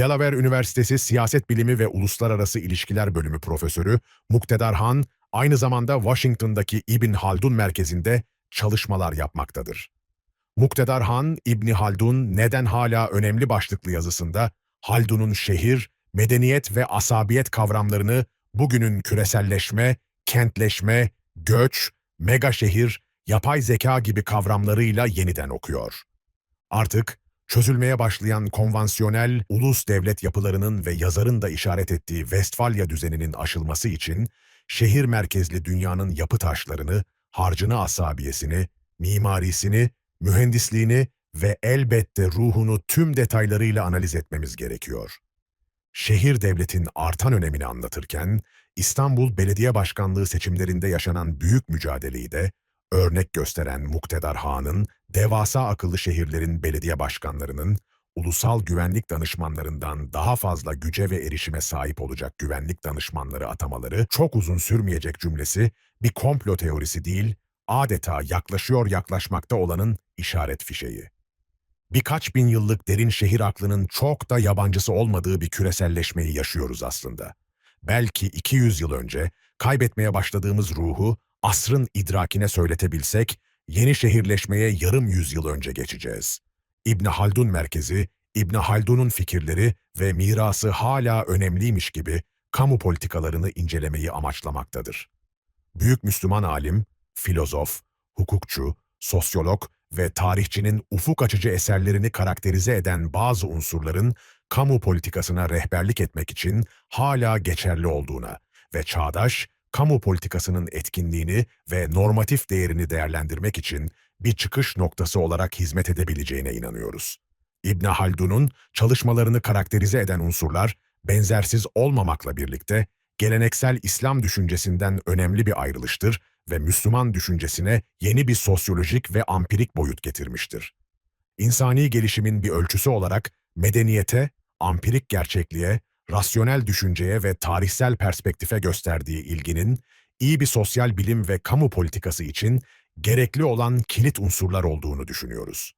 Delaware Üniversitesi Siyaset Bilimi ve Uluslararası İlişkiler Bölümü Profesörü Muktedar Han, aynı zamanda Washington'daki İbn Haldun Merkezi'nde çalışmalar yapmaktadır. Muktedar Han, İbni Haldun neden hala önemli başlıklı yazısında Haldun'un şehir, medeniyet ve asabiyet kavramlarını bugünün küreselleşme, kentleşme, göç, mega şehir, yapay zeka gibi kavramlarıyla yeniden okuyor. Artık çözülmeye başlayan konvansiyonel ulus devlet yapılarının ve yazarın da işaret ettiği Westfalya düzeninin aşılması için şehir merkezli dünyanın yapı taşlarını, harcını asabiyesini, mimarisini, mühendisliğini ve elbette ruhunu tüm detaylarıyla analiz etmemiz gerekiyor. Şehir devletin artan önemini anlatırken, İstanbul Belediye Başkanlığı seçimlerinde yaşanan büyük mücadeleyi de örnek gösteren Muktedar Han'ın, devasa akıllı şehirlerin belediye başkanlarının, ulusal güvenlik danışmanlarından daha fazla güce ve erişime sahip olacak güvenlik danışmanları atamaları çok uzun sürmeyecek cümlesi bir komplo teorisi değil, adeta yaklaşıyor yaklaşmakta olanın işaret fişeği. Birkaç bin yıllık derin şehir aklının çok da yabancısı olmadığı bir küreselleşmeyi yaşıyoruz aslında. Belki 200 yıl önce kaybetmeye başladığımız ruhu asrın idrakine söyletebilsek, yeni şehirleşmeye yarım yüzyıl önce geçeceğiz. İbn Haldun merkezi, İbn Haldun'un fikirleri ve mirası hala önemliymiş gibi kamu politikalarını incelemeyi amaçlamaktadır. Büyük Müslüman alim, filozof, hukukçu, sosyolog ve tarihçinin ufuk açıcı eserlerini karakterize eden bazı unsurların kamu politikasına rehberlik etmek için hala geçerli olduğuna ve çağdaş, kamu politikasının etkinliğini ve normatif değerini değerlendirmek için bir çıkış noktası olarak hizmet edebileceğine inanıyoruz. İbn Haldun'un çalışmalarını karakterize eden unsurlar, benzersiz olmamakla birlikte, geleneksel İslam düşüncesinden önemli bir ayrılıştır ve Müslüman düşüncesine yeni bir sosyolojik ve ampirik boyut getirmiştir. İnsani gelişimin bir ölçüsü olarak medeniyete, ampirik gerçekliğe, rasyonel düşünceye ve tarihsel perspektife gösterdiği ilginin, iyi bir sosyal bilim ve kamu politikası için gerekli olan kilit unsurlar olduğunu düşünüyoruz.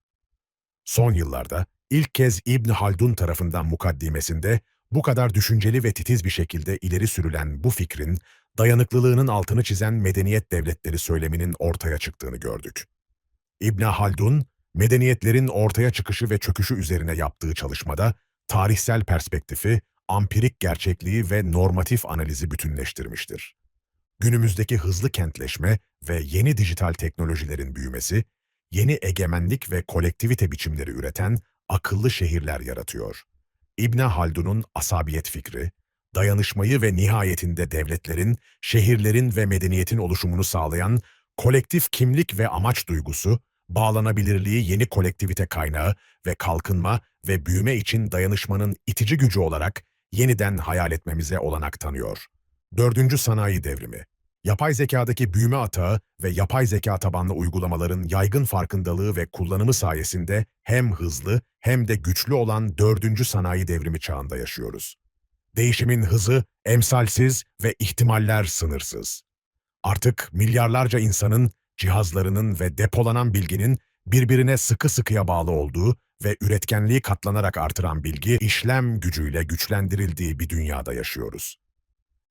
Son yıllarda ilk kez İbn Haldun tarafından mukaddimesinde bu kadar düşünceli ve titiz bir şekilde ileri sürülen bu fikrin dayanıklılığının altını çizen medeniyet devletleri söyleminin ortaya çıktığını gördük. İbn Haldun, medeniyetlerin ortaya çıkışı ve çöküşü üzerine yaptığı çalışmada tarihsel perspektifi, ampirik gerçekliği ve normatif analizi bütünleştirmiştir. Günümüzdeki hızlı kentleşme ve yeni dijital teknolojilerin büyümesi, yeni egemenlik ve kolektivite biçimleri üreten akıllı şehirler yaratıyor. İbn Haldun'un asabiyet fikri, dayanışmayı ve nihayetinde devletlerin, şehirlerin ve medeniyetin oluşumunu sağlayan kolektif kimlik ve amaç duygusu, bağlanabilirliği yeni kolektivite kaynağı ve kalkınma ve büyüme için dayanışmanın itici gücü olarak yeniden hayal etmemize olanak tanıyor. Dördüncü sanayi devrimi. Yapay zekadaki büyüme atağı ve yapay zeka tabanlı uygulamaların yaygın farkındalığı ve kullanımı sayesinde hem hızlı hem de güçlü olan dördüncü sanayi devrimi çağında yaşıyoruz. Değişimin hızı emsalsiz ve ihtimaller sınırsız. Artık milyarlarca insanın, cihazlarının ve depolanan bilginin birbirine sıkı sıkıya bağlı olduğu ve üretkenliği katlanarak artıran bilgi işlem gücüyle güçlendirildiği bir dünyada yaşıyoruz.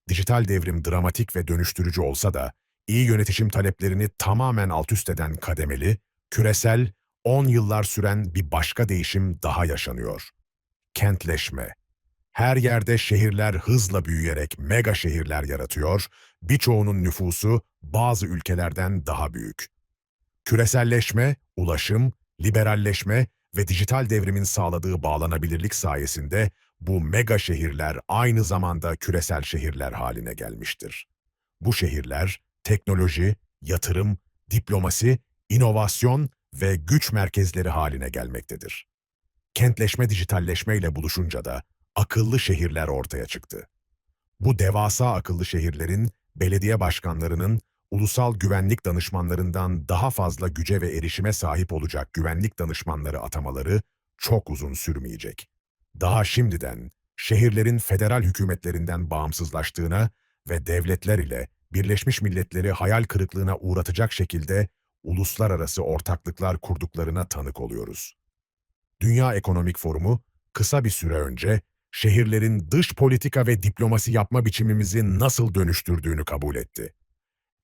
Dijital devrim dramatik ve dönüştürücü olsa da iyi yönetişim taleplerini tamamen altüst eden kademeli, küresel, 10 yıllar süren bir başka değişim daha yaşanıyor. Kentleşme. Her yerde şehirler hızla büyüyerek mega şehirler yaratıyor, birçoğunun nüfusu bazı ülkelerden daha büyük. Küreselleşme, ulaşım, liberalleşme ve dijital devrimin sağladığı bağlanabilirlik sayesinde bu mega şehirler aynı zamanda küresel şehirler haline gelmiştir. Bu şehirler teknoloji, yatırım, diplomasi, inovasyon ve güç merkezleri haline gelmektedir. Kentleşme dijitalleşme ile buluşunca da akıllı şehirler ortaya çıktı. Bu devasa akıllı şehirlerin belediye başkanlarının ulusal güvenlik danışmanlarından daha fazla güce ve erişime sahip olacak güvenlik danışmanları atamaları çok uzun sürmeyecek. Daha şimdiden şehirlerin federal hükümetlerinden bağımsızlaştığına ve devletler ile Birleşmiş Milletleri hayal kırıklığına uğratacak şekilde uluslararası ortaklıklar kurduklarına tanık oluyoruz. Dünya Ekonomik Forumu kısa bir süre önce şehirlerin dış politika ve diplomasi yapma biçimimizi nasıl dönüştürdüğünü kabul etti.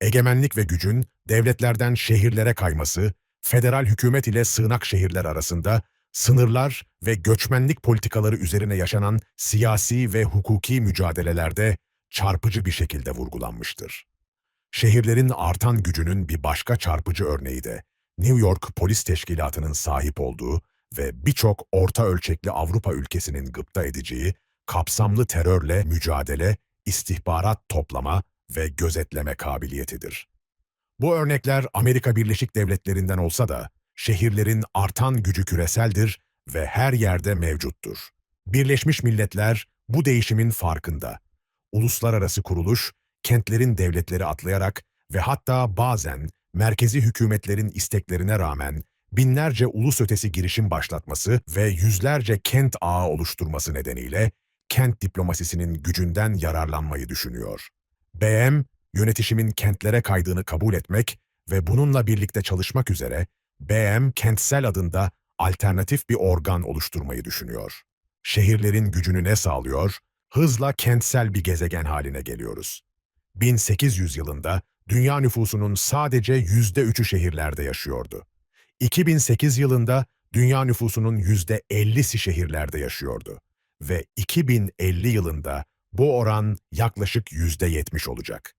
Egemenlik ve gücün devletlerden şehirlere kayması, federal hükümet ile sığınak şehirler arasında sınırlar ve göçmenlik politikaları üzerine yaşanan siyasi ve hukuki mücadelelerde çarpıcı bir şekilde vurgulanmıştır. Şehirlerin artan gücünün bir başka çarpıcı örneği de New York Polis Teşkilatı'nın sahip olduğu ve birçok orta ölçekli Avrupa ülkesinin gıpta edeceği kapsamlı terörle mücadele, istihbarat toplama ve gözetleme kabiliyetidir. Bu örnekler Amerika Birleşik Devletleri'nden olsa da şehirlerin artan gücü küreseldir ve her yerde mevcuttur. Birleşmiş Milletler bu değişimin farkında. Uluslararası kuruluş, kentlerin devletleri atlayarak ve hatta bazen merkezi hükümetlerin isteklerine rağmen binlerce ulus ötesi girişim başlatması ve yüzlerce kent ağı oluşturması nedeniyle kent diplomasisinin gücünden yararlanmayı düşünüyor. BM, yönetişimin kentlere kaydığını kabul etmek ve bununla birlikte çalışmak üzere BM Kentsel adında alternatif bir organ oluşturmayı düşünüyor. Şehirlerin gücünü ne sağlıyor? Hızla kentsel bir gezegen haline geliyoruz. 1800 yılında dünya nüfusunun sadece %3'ü şehirlerde yaşıyordu. 2008 yılında dünya nüfusunun %50'si şehirlerde yaşıyordu ve 2050 yılında bu oran yaklaşık %70 olacak.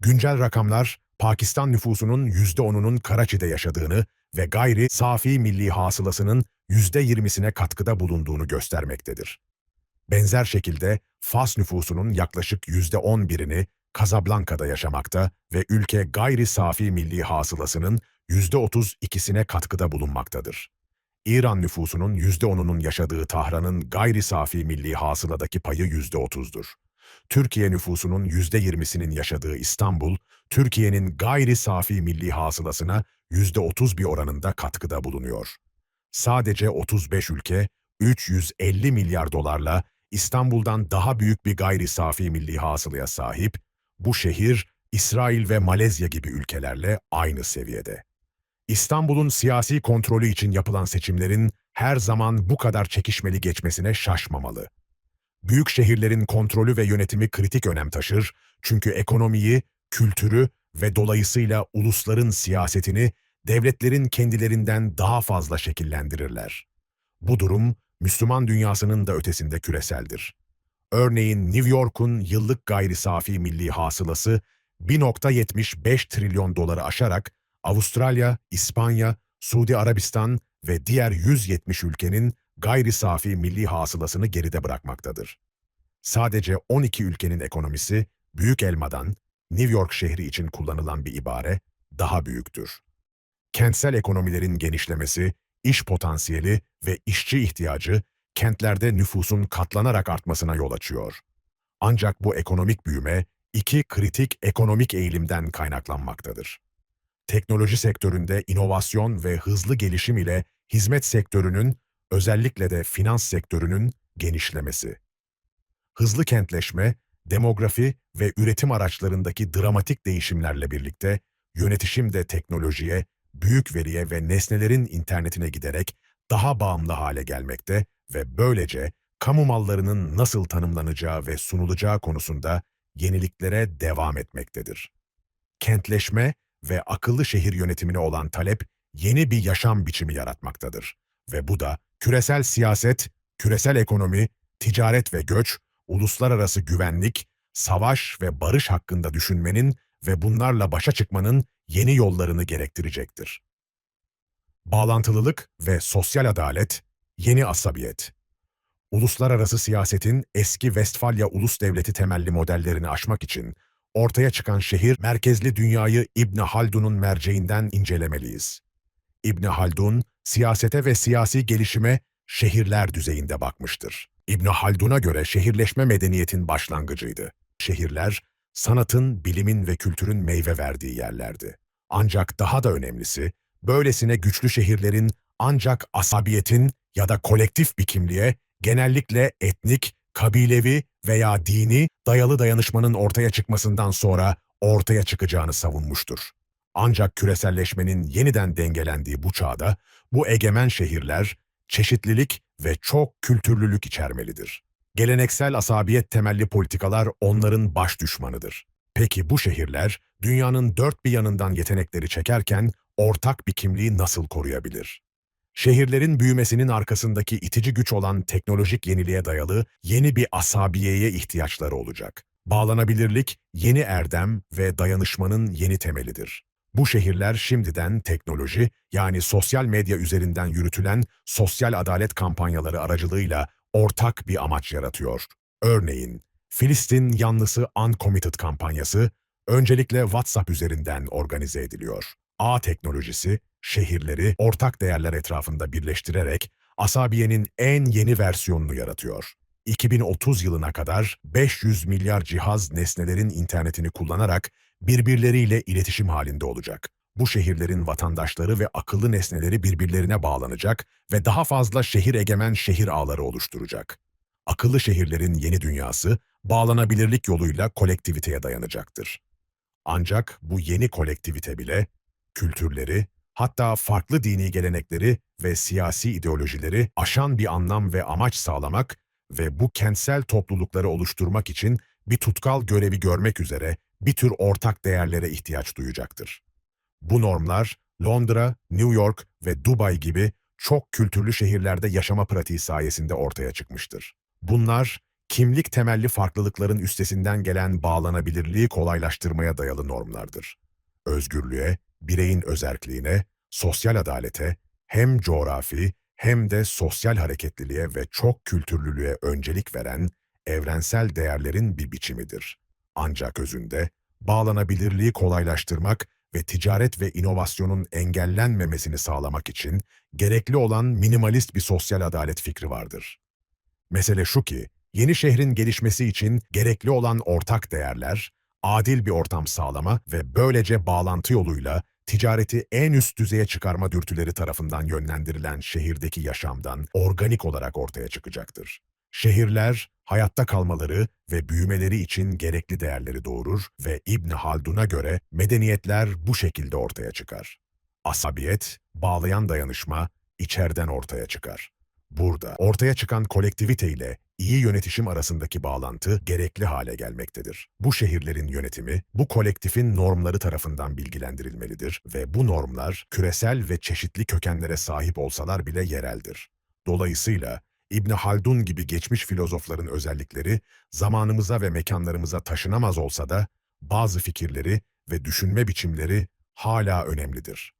Güncel rakamlar Pakistan nüfusunun %10'unun Karachi'de yaşadığını ve gayri safi milli hasılasının %20'sine katkıda bulunduğunu göstermektedir. Benzer şekilde Fas nüfusunun yaklaşık %11'ini Casablanca'da yaşamakta ve ülke gayri safi milli hasılasının %32'sine katkıda bulunmaktadır. İran nüfusunun %10'unun yaşadığı Tahran'ın gayri safi milli hasıladaki payı %30'dur. Türkiye nüfusunun %20'sinin yaşadığı İstanbul, Türkiye'nin gayri safi milli hasılasına %30 bir oranında katkıda bulunuyor. Sadece 35 ülke 350 milyar dolarla İstanbul'dan daha büyük bir gayri safi milli hasılaya sahip, bu şehir İsrail ve Malezya gibi ülkelerle aynı seviyede. İstanbul'un siyasi kontrolü için yapılan seçimlerin her zaman bu kadar çekişmeli geçmesine şaşmamalı. Büyük şehirlerin kontrolü ve yönetimi kritik önem taşır çünkü ekonomiyi, kültürü ve dolayısıyla ulusların siyasetini devletlerin kendilerinden daha fazla şekillendirirler. Bu durum, Müslüman dünyasının da ötesinde küreseldir. Örneğin New York'un yıllık gayri safi milli hasılası 1.75 trilyon doları aşarak Avustralya, İspanya, Suudi Arabistan ve diğer 170 ülkenin gayri safi milli hasılasını geride bırakmaktadır. Sadece 12 ülkenin ekonomisi Büyük Elma'dan, New York şehri için kullanılan bir ibare, daha büyüktür. Kentsel ekonomilerin genişlemesi, iş potansiyeli ve işçi ihtiyacı kentlerde nüfusun katlanarak artmasına yol açıyor. Ancak bu ekonomik büyüme iki kritik ekonomik eğilimden kaynaklanmaktadır. Teknoloji sektöründe inovasyon ve hızlı gelişim ile hizmet sektörünün, özellikle de finans sektörünün genişlemesi. Hızlı kentleşme, demografi ve üretim araçlarındaki dramatik değişimlerle birlikte yönetişim de teknolojiye, büyük veriye ve nesnelerin internetine giderek daha bağımlı hale gelmekte ve böylece kamu mallarının nasıl tanımlanacağı ve sunulacağı konusunda yeniliklere devam etmektedir. Kentleşme ve akıllı şehir yönetimine olan talep yeni bir yaşam biçimi yaratmaktadır. Ve bu da küresel siyaset, küresel ekonomi, ticaret ve göç, uluslararası güvenlik, savaş ve barış hakkında düşünmenin ve bunlarla başa çıkmanın yeni yollarını gerektirecektir. Bağlantılılık ve sosyal adalet, yeni asabiyet. Uluslararası siyasetin eski Westfalya Ulus Devleti temelli modellerini aşmak için ortaya çıkan şehir merkezli dünyayı İbn Haldun'un merceğinden incelemeliyiz. İbn Haldun, siyasete ve siyasi gelişime şehirler düzeyinde bakmıştır. İbn Haldun'a göre şehirleşme medeniyetin başlangıcıydı. Şehirler, sanatın, bilimin ve kültürün meyve verdiği yerlerdi. Ancak daha da önemlisi, böylesine güçlü şehirlerin ancak asabiyetin ya da kolektif bir kimliğe, genellikle etnik, kabilevi veya dini dayalı dayanışmanın ortaya çıkmasından sonra ortaya çıkacağını savunmuştur. Ancak küreselleşmenin yeniden dengelendiği bu çağda bu egemen şehirler çeşitlilik ve çok kültürlülük içermelidir. Geleneksel asabiyet temelli politikalar onların baş düşmanıdır. Peki bu şehirler dünyanın dört bir yanından yetenekleri çekerken ortak bir kimliği nasıl koruyabilir? Şehirlerin büyümesinin arkasındaki itici güç olan teknolojik yeniliğe dayalı yeni bir asabiyeye ihtiyaçları olacak. Bağlanabilirlik, yeni erdem ve dayanışmanın yeni temelidir. Bu şehirler şimdiden teknoloji, yani sosyal medya üzerinden yürütülen sosyal adalet kampanyaları aracılığıyla ortak bir amaç yaratıyor. Örneğin, Filistin yanlısı Uncommitted kampanyası öncelikle WhatsApp üzerinden organize ediliyor. ağ teknolojisi, şehirleri ortak değerler etrafında birleştirerek Asabiye'nin en yeni versiyonunu yaratıyor. 2030 yılına kadar 500 milyar cihaz nesnelerin internetini kullanarak birbirleriyle iletişim halinde olacak. Bu şehirlerin vatandaşları ve akıllı nesneleri birbirlerine bağlanacak ve daha fazla şehir egemen şehir ağları oluşturacak. Akıllı şehirlerin yeni dünyası, bağlanabilirlik yoluyla kolektiviteye dayanacaktır. Ancak bu yeni kolektivite bile, kültürleri, hatta farklı dini gelenekleri ve siyasi ideolojileri aşan bir anlam ve amaç sağlamak ve bu kentsel toplulukları oluşturmak için bir tutkal görevi görmek üzere bir tür ortak değerlere ihtiyaç duyacaktır. Bu normlar Londra, New York ve Dubai gibi çok kültürlü şehirlerde yaşama pratiği sayesinde ortaya çıkmıştır. Bunlar, kimlik temelli farklılıkların üstesinden gelen bağlanabilirliği kolaylaştırmaya dayalı normlardır. Özgürlüğe, bireyin özerkliğine, sosyal adalete, hem coğrafi hem de sosyal hareketliliğe ve çok kültürlülüğe öncelik veren evrensel değerlerin bir biçimidir. Ancak özünde bağlanabilirliği kolaylaştırmak ve ticaret ve inovasyonun engellenmemesini sağlamak için gerekli olan minimalist bir sosyal adalet fikri vardır. Mesele şu ki, yeni şehrin gelişmesi için gerekli olan ortak değerler, adil bir ortam sağlama ve böylece bağlantı yoluyla ticareti en üst düzeye çıkarma dürtüleri tarafından yönlendirilen şehirdeki yaşamdan organik olarak ortaya çıkacaktır. Şehirler, hayatta kalmaları ve büyümeleri için gerekli değerleri doğurur ve İbn Haldun'a göre medeniyetler bu şekilde ortaya çıkar. Asabiyet, bağlayan dayanışma, içerden ortaya çıkar. Burada ortaya çıkan kolektivite ile iyi yönetişim arasındaki bağlantı gerekli hale gelmektedir. Bu şehirlerin yönetimi, bu kolektifin normları tarafından bilgilendirilmelidir ve bu normlar küresel ve çeşitli kökenlere sahip olsalar bile yereldir. Dolayısıyla İbn Haldun gibi geçmiş filozofların özellikleri zamanımıza ve mekanlarımıza taşınamaz olsa da bazı fikirleri ve düşünme biçimleri hala önemlidir.